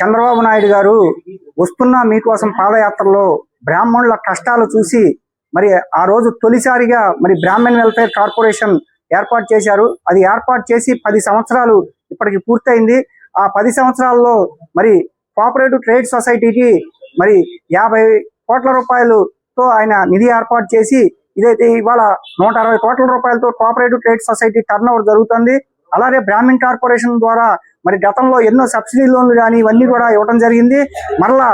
చంద్రబాబు నాయుడు గారు వస్తున్న మీకోసం పాదయాత్రలో బ్రాహ్మణుల కష్టాలు చూసి మరి ఆ రోజు తొలిసారిగా మరి బ్రాహ్మణ్ వెల్ఫేర్ కార్పొరేషన్ ఏర్పాటు చేశారు. అది ఏర్పాటు చేసి పది సంవత్సరాలు ఇప్పటికి పూర్తయింది. ఆ పది సంవత్సరాల్లో మరి కోఆపరేటివ్ ట్రేడ్ సొసైటీకి మరి యాభై కోట్ల రూపాయలతో ఆయన నిధి ఏర్పాటు చేసి ఇదైతే ఇవాళ నూట అరవై కోట్ల రూపాయలతో cooperative trade society turn over జరుగుతుంది. అలాగే బ్రాహ్మణ్ కార్పొరేషన్ ద్వారా మరి గతంలో ఎన్నో సబ్సిడీ లోన్లు కానీ ఇవన్నీ కూడా ఇవ్వడం జరిగింది. మరలా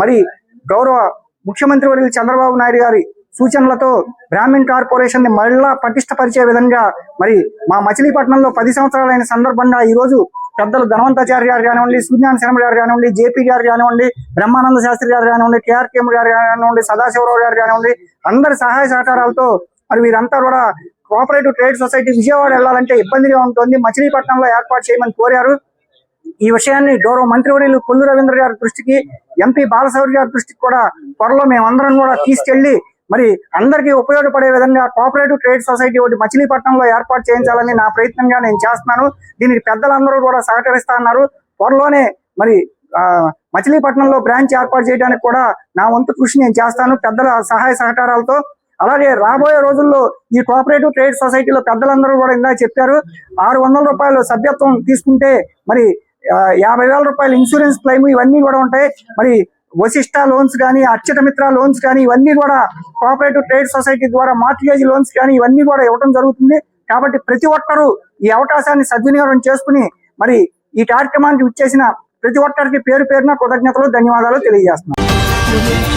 మరి గౌరవ ముఖ్యమంత్రి వర్యులు చంద్రబాబు నాయుడు గారి సూచనలతో బ్రాహ్మిన్ కార్పొరేషన్ని మళ్ళా పటిష్టపరిచే విధంగా మరి మా మచిలీపట్నంలో పది సంవత్సరాలైన సందర్భంగా ఈ రోజు పెద్దలు ధనవంతాచార్య గారు కానివ్వండి సూర్యాన్ శర్మ గారు కానివ్వండి జేపీ గారు కానివ్వండి బ్రహ్మానంద శాస్త్రి గారు కానివ్వండి కేఆర్కేఎం గారు కానివ్వండి సదాశివరావు గారు కానివ్వండి అందరి సహాయ సహకారాలతో మరి వీరంతా కూడా కోఆపరేటివ్ ట్రేడ్ సొసైటీ విజయవాడ వెళ్ళాలంటే ఇబ్బందిగా ఉంటుంది. మచిలీపట్నంలో ఏర్పాటు చేయమని కోరారు. ఈ విషయాన్ని గౌరవ మంత్రివర్యులు కొల్లు రవీంద్ర గారి దృష్టికి ఎంపీ బాలశౌరి గారి దృష్టికి కూడా త్వరలో మేమందరం కూడా తీసుకెళ్ళి మరి అందరికీ ఉపయోగపడే విధంగా కోఆపరేటివ్ ట్రేడ్ సొసైటీ ఒకటి మచిలీపట్నంలో ఏర్పాటు చేయించాలని నా ప్రయత్నంగా నేను చేస్తున్నాను. దీనికి పెద్దలందరూ కూడా సహకరిస్తా అన్నారు. త్వరలోనే మరి మచిలీపట్నంలో బ్రాంచ్ ఏర్పాటు చేయడానికి కూడా నా వంతు కృషి నేను చేస్తాను. పెద్దల సహాయ సహకారాలతో. అలాగే రాబోయే రోజుల్లో ఈ కోఆపరేటివ్ ట్రేడ్ సొసైటీలో పెద్దలందరూ కూడా ఇందా చెప్పారు. ఆరు వందల రూపాయలు సభ్యత్వం తీసుకుంటే మరి యాభై వేల రూపాయలు ఇన్సూరెన్స్ క్లెయిమ్ ఇవన్నీ కూడా ఉంటాయి. మరి వశిష్ట లోన్స్ కానీ అక్షతమిత్ర లోన్స్ కానీ ఇవన్నీ కూడా కోఆపరేటివ్ ట్రేడ్ సొసైటీ ద్వారా మార్టిగేజ్ లోన్స్ కానీ ఇవన్నీ కూడా ఇవ్వడం జరుగుతుంది. కాబట్టి ప్రతి ఒక్కరూ ఈ అవకాశాన్ని సద్వినియోగం చేసుకుని మరి ఈ కార్యక్రమానికి ఇచ్చేసిన ప్రతి ఒక్కరికి పేరు పేరున కృతజ్ఞతలు ధన్యవాదాలు తెలియజేస్తున్నాను